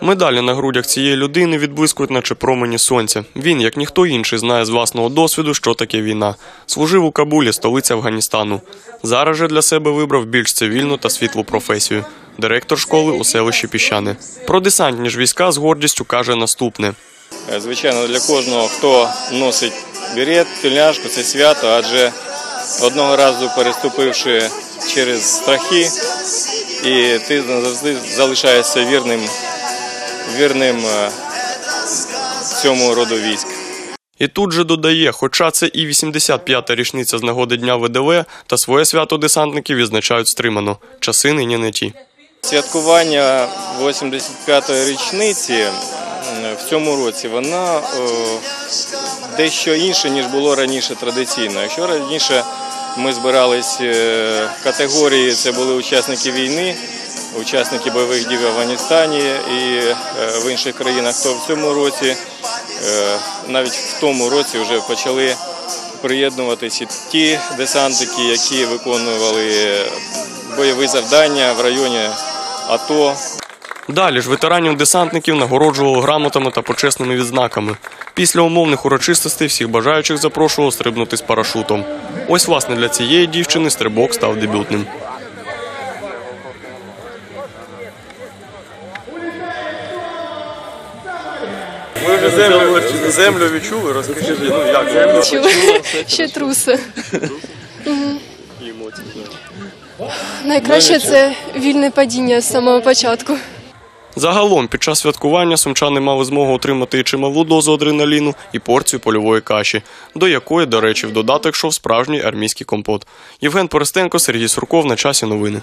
Медалі на грудях цієї людини відблискують, наче промені сонця. Він, як ніхто інший, знає з власного досвіду, що таке війна. Служив у Кабулі, столиці Афганістану. Зараз же для себе вибрав більш цивільну та світлу професію. Директор школи у селищі Піщани. Про десантні ж війська з гордістю каже наступне. Е, Звичайно, для кожного, хто носить берет, тельняшку, це свято, адже одного разу переступивши через страхи, і ти завжди залишаєшся вірним, вірним е, цьому роду військ. І тут же додає, хоча це і 85-та річниця з нагоди Дня ВДВ, та своє свято десантників відзначають стримано. Часи нині не ті. Святкування 85-ї річниці в цьому році воно е, дещо інше, ніж було раніше традиційно. Якщо раніше ми збирались е, в категорії, це були учасники війни, учасники бойових дій в Афганістані і е, в інших країнах, то в цьому році, е, навіть в тому році, вже почали приєднуватися ті десантники, які виконували бойові завдання в районі АТО. Далі ж ветеранів десантників нагороджували грамотами та почесними відзнаками. Після умовних урочистостей всіх бажаючих запрошували стрибнути з парашутом. Ось, власне, для цієї дівчини стрибок став дебютним. Ви вже землю, землю відчули, розкажіть, ну як землю Чули? Ще труси. І емоції. Найкраще це вільне падіння з самого початку. Загалом, під час святкування сумчани мали змогу отримати і чималу дозу адреналіну, і порцію польової каші, до якої, до речі, в додаток йшов справжній армійський компот. Євген Поростенко, Сергій Сурков на часі новини.